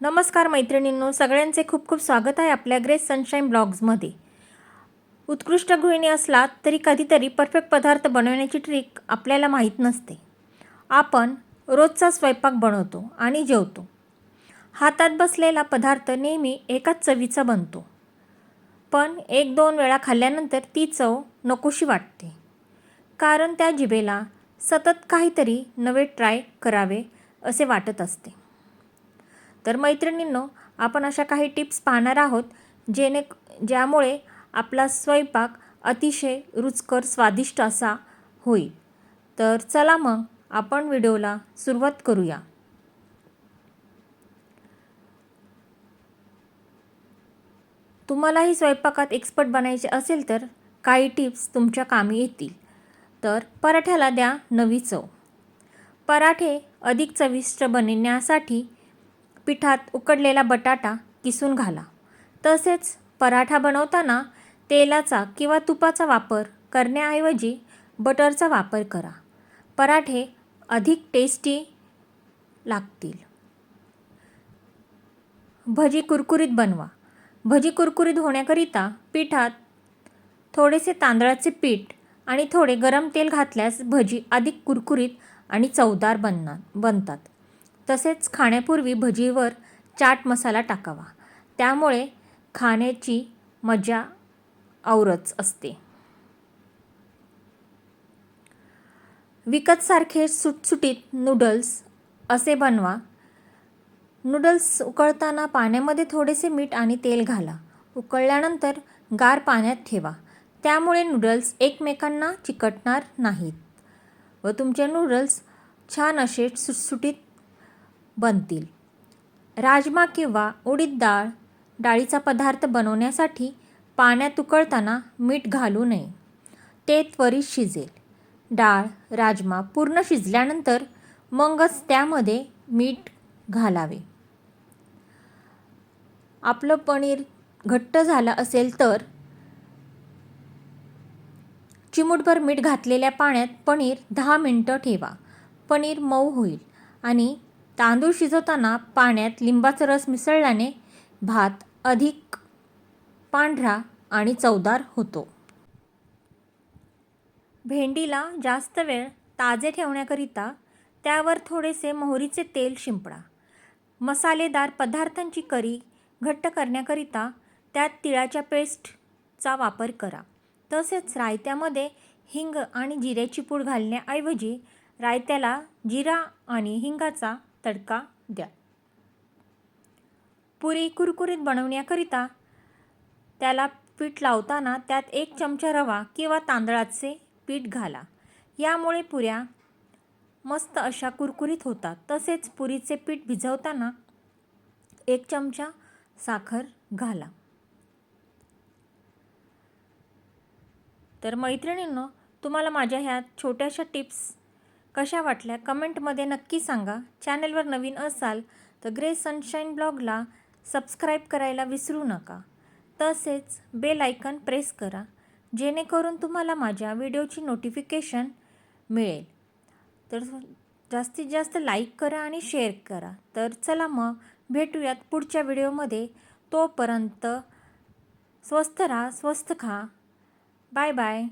नमस्कार मैत्रिणींनो सगळ्यांचे खूप खूप स्वागत आहे आपल्या ग्रेस सनशाईन ब्लॉग्समध्ये उत्कृष्ट गृहिणी असलात तरी कधीतरी परफेक्ट पदार्थ बनवण्याची ट्रिक आपल्याला माहीत नसते. आपण रोजचा स्वयंपाक बनवतो आणि जेवतो. हातात बसलेला पदार्थ नेहमी एकाच चवीचा बनतो. पण एक दोन वेळा खाल्ल्यानंतर ती चव नकोशी वाटते. कारण त्या जिभेला सतत काहीतरी नवे ट्राय करावे असे वाटत असते. तर मैत्रिणींनो आपण अशा काही टिप्स पाहणार आहोत जेणे ज्यामुळे आपला स्वयंपाक अतिशय रुचकर स्वादिष्ट असा होईल. तर चला मग आपण व्हिडिओला सुरुवात करूया. तुम्हालाही स्वयंपाकात एक्सपर्ट बनायचे असेल तर काही टिप्स तुमच्या कामी येतील. तर पराठ्याला द्या नवी चव. पराठे अधिक चविष्ट बनवण्यासाठी पिठात उकडलेला बटाटा किसून घाला. तसेच पराठा बनवताना तेलाचा किंवा तुपाचा वापर करण्याऐवजी बटरचा वापर करा. पराठे अधिक टेस्टी लागतील. भजी कुरकुरीत बनवा. भजी कुरकुरीत होण्याकरिता पिठात थोडेसे तांदळाचे पीठ आणि थोडे गरम तेल घातल्यास भजी अधिक कुरकुरीत आणि चवदार बनणार बनतात. तसेच खाण्यापूर्वी भजीवर चाट मसाला टाकावा. त्यामुळे खाण्याची मजा औरच असते. विकतसारखे सुटसुटीत नूडल्स असे बनवा. नूडल्स उकळताना पाण्यामध्ये थोडेसे मीठ आणि तेल घाला. उकळल्यानंतर गार पाण्यात ठेवा. त्यामुळे नूडल्स एकमेकांना चिकटणार नाहीत व तुमचे नूडल्स छान असे सुटसुटीत बनतील. राजमा किंवा उडीद डाळ डाळीचा पदार्थ बनवण्यासाठी पाण्यात उकळताना मीठ घालू नये. ते त्वरित शिजेल. डाळ राजमा पूर्ण शिजल्यानंतर मगच त्यामध्ये मीठ घालावे. आपलं पनीर घट्ट झालं असेल तर चिमूटभर मीठ घातलेल्या पाण्यात पनीर दहा मिनटं ठेवा. पनीर मऊ होईल आणि तांदूळ शिजवताना पाण्यात लिंबाचा रस मिसळल्याने भात अधिक पांढरा आणि चवदार होतो. भेंडीला जास्त वेळ ताजे ठेवण्याकरिता त्यावर थोडेसे मोहरीचे तेल शिंपडा. मसालेदार पदार्थांची करी घट्ट करण्याकरिता त्यात तिळाच्या पेस्टचा वापर करा. तसेच रायत्यामध्ये हिंग आणि जिऱ्याची पूड घालण्याऐवजी रायत्याला जिरा आणि हिंगाचा तडका द्या. पुरी कुरकुरीत बनवण्याकरिता त्याला पीठ लावताना त्यात एक चमचा रवा किंवा तांदळाचे पीठ घाला. यामुळे पुऱ्या मस्त अशा कुरकुरीत होतात. तसेच पुरीचे पीठ भिजवताना एक चमचा साखर घाला. तर मैत्रिणींनो तुम्हाला माझ्या ह्या छोट्याशा टिप्स कशा वाटल्या कमेंटमध्ये नक्की सांगा. चॅनलवर नवीन असाल तर ग्रे सनशाईन ब्लॉगला सबस्क्राईब करायला विसरू नका. तसेच बेल आयकन प्रेस करा जेणेकरून तुम्हाला माझ्या व्हिडिओची नोटिफिकेशन मिळेल. तर जास्तीत जास्त लाईक करा आणि शेअर करा. तर चला मग भेटूयात पुढच्या व्हिडिओमध्ये. तोपर्यंत स्वस्त राहा स्वस्त खा. Bye bye.